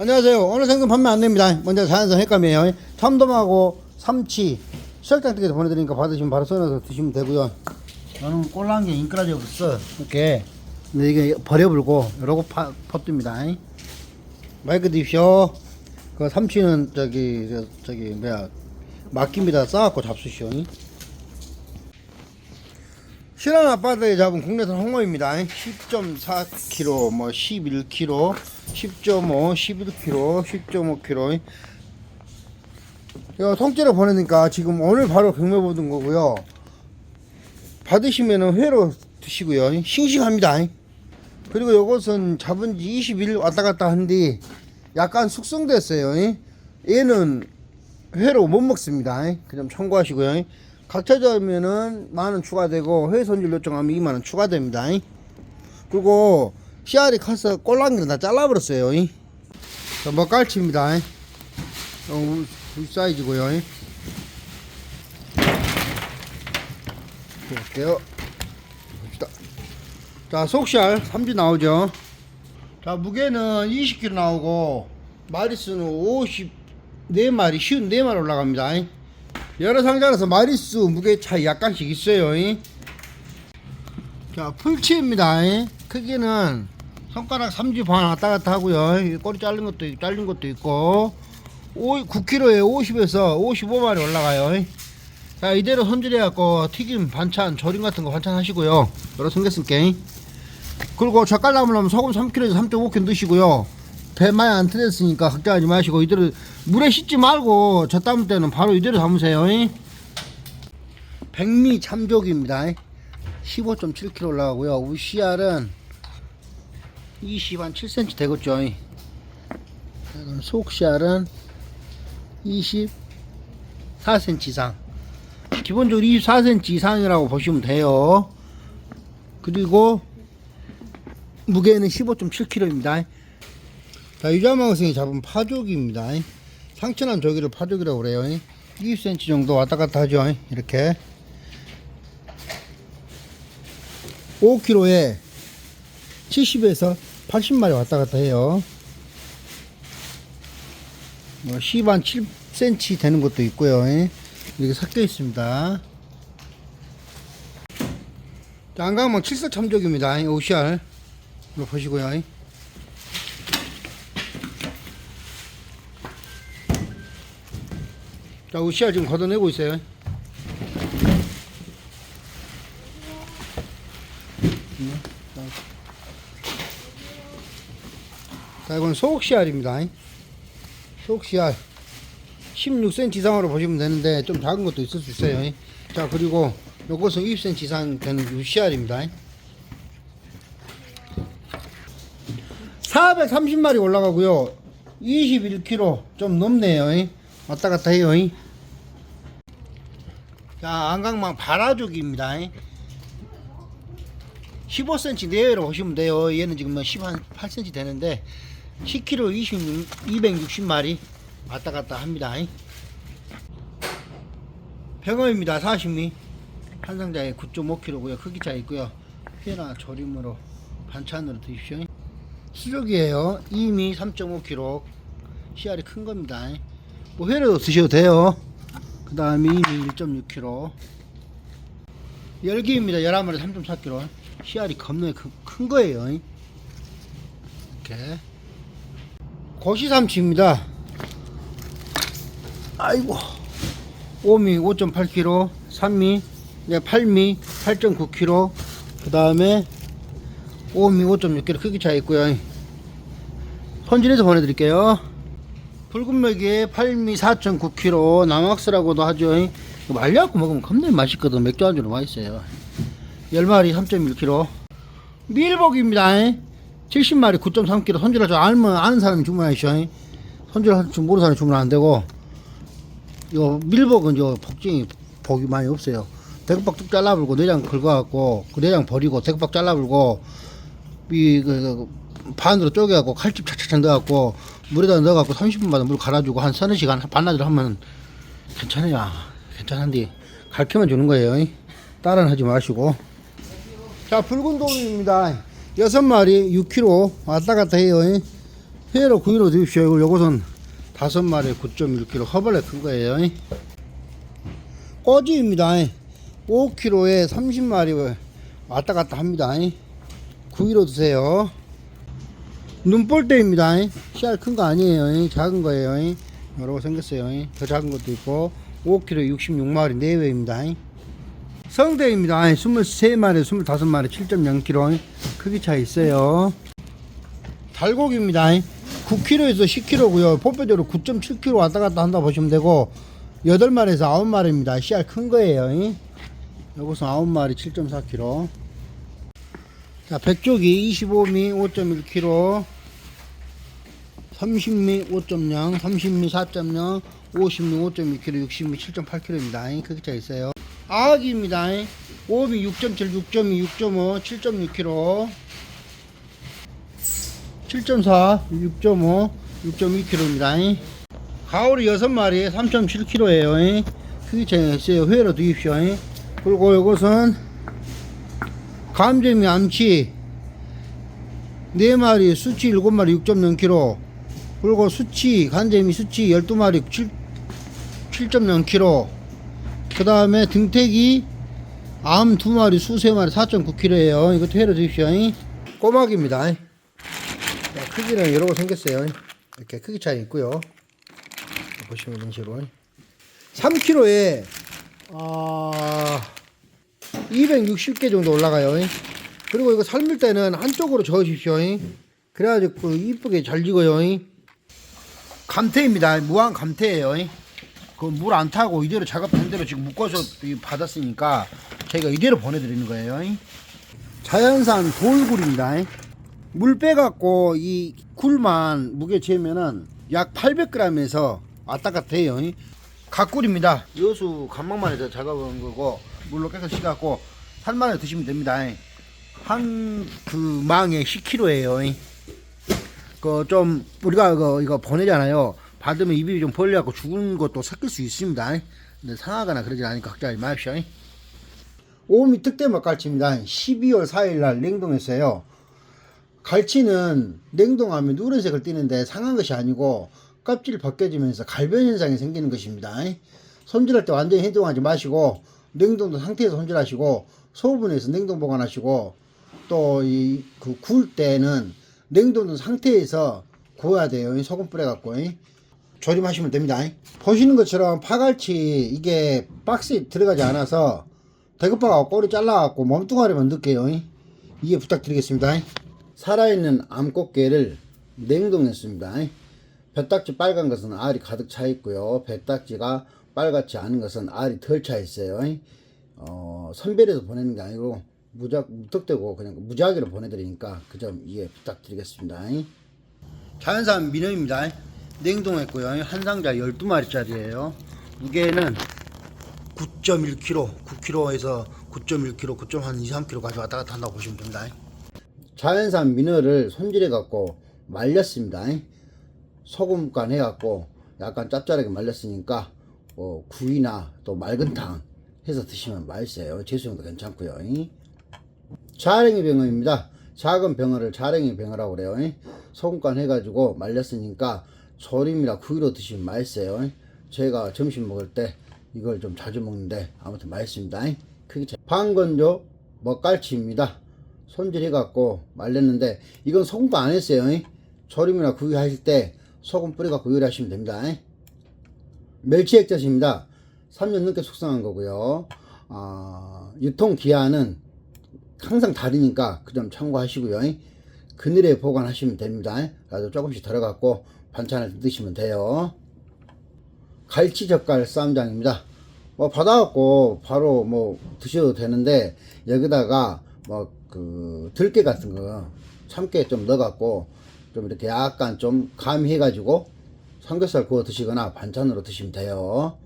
안녕하세요. 오늘 생선 판매 안내입니다. 먼저 자연산 횟감이에요. 참돔하고 삼치, 설탕 튀겨서 보내드리니까 받으시면 바로 썰어서 드시면 되고요. 저는 꼴랑 게 인크라지 없어. 이렇게. 근데 이게 버려불고, 요러고 파, 퍼뜨입니다. 마이크 드십시오. 그 삼치는 저기, 저, 저기, 뭐야, 막깁니다. 싸갖고 잡수시오. 실한 아빠들이 잡은 국내산 홍어입니다. 10.4kg, 뭐 11kg, 10.5, 11kg, 10.5kg. 이거 통째로 보내니까 지금 오늘 바로 경매 보는 거고요. 받으시면은 회로 드시고요. 싱싱합니다. 그리고 요것은 잡은 지 20일 왔다 갔다 한뒤 약간 숙성됐어요. 얘는 회로 못 먹습니다. 그냥 참고하시고요. 각자 잡으면은 만원 추가되고 회 손질 요청하면 2만원 추가됩니다. 그리고 씨알이 커서 꼴랑이를 다 잘라버렸어요. 자, 먹갈치입니다. 어, 우 사이즈고요. 볼게요. 봅시다. 자, 속살 3주 나오죠. 자, 무게는 20kg 나오고 마리수는 54마리, 54마리 올라갑니다. 여러 상자라서 마리수 무게 차이 약간씩 있어요. 자, 풀치입니다. 크기는 손가락 3주 반 왔다 갔다 하고요. 꼬리 잘린 것도 있- 잘린 것도 있고 5, 9kg에 50에서 55마리 올라가요. 자, 이대로 손질해 갖고 튀김 반찬, 조림 같은 거 반찬 하시고요. 여러 생겼으니까. 그리고 젓갈 나무려면 소금 3kg에서 3.5kg 넣으시고요. 배 많이 안 틀렸으니까 걱정하지 마시고 이대로 물에 씻지 말고 젖 담을 때는 바로 이대로 담으세요. 백미 참조기입니다. 15.7kg 올라가고요. 우씨알은 20한 7cm 되겠죠. 그럼 속씨알은 24cm 이상. 기본적으로 24cm 이상이라고 보시면 돼요. 그리고 무게는 15.7kg입니다. 자, 유자망생이 잡은 파조기입니다. 상처난 조기를 파조기라고 그래요. 20cm 정도 왔다 갔다 하죠. 이렇게. 5kg에 70에서 80마리 왔다 갔다 해요. 뭐 10한 7cm 되는 것도 있고요. 이렇게 섞여 있습니다. 자, 안강망 칠석 참조기입니다. 오시알. 이거 보시고요. 자, 우시알 지금 걷어내고 있어요. 자, 이건 소옥씨알입니다. 소옥씨알. 16cm 이상으로 보시면 되는데, 좀 작은 것도 있을 수 있어요. 자, 그리고 요것은 20cm 이상 되는 우씨알입니다. 430마리 올라가고요. 21kg 좀 넘네요. 왔다 갔다 해요. 자, 안강망 바라족입니다. 15cm 내외로 보시면 돼요. 얘는 지금 뭐 18cm 되는데 10kg 20, 260마리 왔다 갔다 합니다. 병어입니다. 사심이 한 상자에 9.5kg고요. 크기 차 있고요. 회나 조림으로 반찬으로 드십시오. 수족이에요. 이미 3.5kg. 씨알이 큰 겁니다. 뭐 회로 드셔도 돼요. 그 다음에 이미 1.6kg. 열기입니다. 11마리 3.4kg. 씨알이 겁나게 큰, 큰 거예요. 이렇게. 고시삼치입니다. 아이고. 오미 5.8kg. 삼미, 네, 8미 8.9kg. 그 다음에 오미 5.6kg 크기 차이 있고요. 손질해서 보내드릴게요. 붉은 맥에 8미 4.9kg 남학스라고도 하죠. 말려갖고 먹으면 겁나 맛있거든. 맥주 안주로 맛있어요. 10마리 3.1kg. 밀복입니다. 70마리 9.3kg. 손질할 줄 알면 아는 사람이 주문하시죠. 손질할 줄 모르는 사람이 주문 안 되고. 요 밀복은 요 복징이 복이 많이 없어요. 대구박 뚝 잘라불고 내장 긁어갖고 그 내장 버리고 대구박 잘라불고 이, 그, 그, 반으로 쪼개갖고 칼집 차차차 넣어갖고 물에다 넣어갖고 30분마다 물 갈아주고 한 서너 시간 반나절 하면 괜찮아요. 괜찮은데 가르쳐만 주는 거예요. 따라는 하지 마시고. 자, 붉은 돌입니다. 여섯 마리 6kg 왔다 갔다 해요. 회로 구이로 드십시오. 이거 요것은 다섯 마리에 9.1kg 허벌레 큰 거예요. 꼬지입니다. 5kg에 30마리 왔다 갔다 합니다. 구이로 드세요. 눈볼대입니다. 씨알 큰 거 아니에요. 작은 거예요. 여러 거 생겼어요. 더 작은 것도 있고 5kg 66마리 내외입니다. 성대입니다. 23마리, 25마리, 7.0kg 크기 차이 있어요. 달고기입니다. 9kg에서 10kg고요. 포뼈적으로 9.7kg 왔다 갔다 한다 보시면 되고 8마리에서 9마리입니다. 씨알 큰 거예요. 요것은 9마리 7.4kg. 자, 백조기 25미 5.1kg. 30미 5.0, 30미 4.0, 50미 5.2kg, 60미 7.8kg입니다. 크기 차이 있어요. 아기입니다. 5미 6.7, 6.2, 6.5, 7.6kg. 7.4, 6.5, 6.2kg입니다. 가오리 6마리에 3.7kg예요. 크기 차이가 있어요. 회로 드십시오. 그리고 이것은 감재미 암치 4마리, 수치 7마리 6.0kg. 그리고 수치, 간재미 수치 12마리 7, 7.0kg. 그 다음에 등태기 암 2마리, 수 3마리 4.9kg예요. 이것도 회로 드십시오. 꼬막입니다. 자, 크기는 여러 거 생겼어요. 이렇게 크기 차이 있고요. 보시면 이런 식으로 3kg에 아 260개 정도 올라가요. 그리고 이거 삶을 때는 한쪽으로 저으십시오. 그래가지고 그 이쁘게 잘 익어요. 감태입니다. 무한 감태예요. 그 물 안 타고 이대로 작업한 대로 지금 묶어서 이 받았으니까 저희가 이대로 보내드리는 거예요. 자연산 돌굴입니다. 물 빼갖고 이 굴만 무게 재면은 약 800g에서 왔다 갔다 해요. 갓굴입니다. 여수 간막만 해서 작업한 거고 물로 깨끗이 씻갖고 살만해 드시면 됩니다. 한 그 망에 10kg예요. 그 좀 우리가 그 이거 보내잖아요. 받으면 입이 좀 벌려갖고 죽은 것도 섞일 수 있습니다. 근데 상하거나 그러지 않으니까 걱정하지 마십시오. 오미 특대 맛 갈치입니다. 12월 4일 날 냉동했어요. 갈치는 냉동하면 누런색을 띠는데 상한 것이 아니고 껍질이 벗겨지면서 갈변 현상이 생기는 것입니다. 손질할 때 완전히 해동하지 마시고 냉동도 상태에서 손질하시고 소분해서 냉동 보관하시고 또 이 그 구울 때는 냉동된 상태에서 구워야 돼요. 소금 뿌려 갖고 조림하시면 됩니다. 보시는 것처럼 파갈치 이게 박스에 들어가지 않아서 대급박하고 꼬리 잘라갖고 몸뚱아리만 넣을게요. 이해 부탁드리겠습니다. 살아있는 암꽃게를 냉동했습니다. 뱃딱지 빨간 것은 알이 가득 차 있고요. 뱃딱지가 빨갛지 않은 것은 알이 덜 차 있어요. 어, 선별해서 보내는 게 아니고 무작 무턱대고 그냥 무작위로 보내드리니까 그 점 이해 부탁드리겠습니다. 자연산 민어입니다. 냉동했고요. 한 상자 12마리짜리예요. 무게는 9.1kg, 9kg에서 9.1kg, 9.한 2, 3kg 가져 왔다 갔다 한다고 보시면 됩니다. 자연산 민어를 손질해 갖고 말렸습니다. 소금 간 해 갖고 약간 짭짤하게 말렸으니까 어, 구이나 또 맑은 탕 해서 드시면 맛있어요. 제수용도 괜찮고요. 자랭이 병어입니다. 작은 병어를 자랭이 병어라고 그래요. 소금간 해가지고 말렸으니까 조림이나 구이로 드시면 맛있어요. 제가 점심 먹을 때 이걸 좀 자주 먹는데 아무튼 맛있습니다. 크기 차- 방건조 먹갈치입니다. 손질해갖고 말렸는데 이건 소금도 안 했어요. 조림이나 구이 하실 때 소금 뿌려갖고 요리 하시면 됩니다. 멸치 액젓입니다. 3년 넘게 숙성한 거고요. 아, 유통 기한은 항상 다르니까 그 점 참고하시고요. 그늘에 보관하시면 됩니다. 그래서 조금씩 덜어갖고 반찬을 드시면 돼요. 갈치 젓갈 쌈장입니다. 뭐 받아갖고 바로 뭐 드셔도 되는데 여기다가 뭐 그 들깨 같은 거 참깨 좀 넣어갖고 좀 이렇게 약간 좀 가미해가지고 삼겹살 구워 드시거나 반찬으로 드시면 돼요.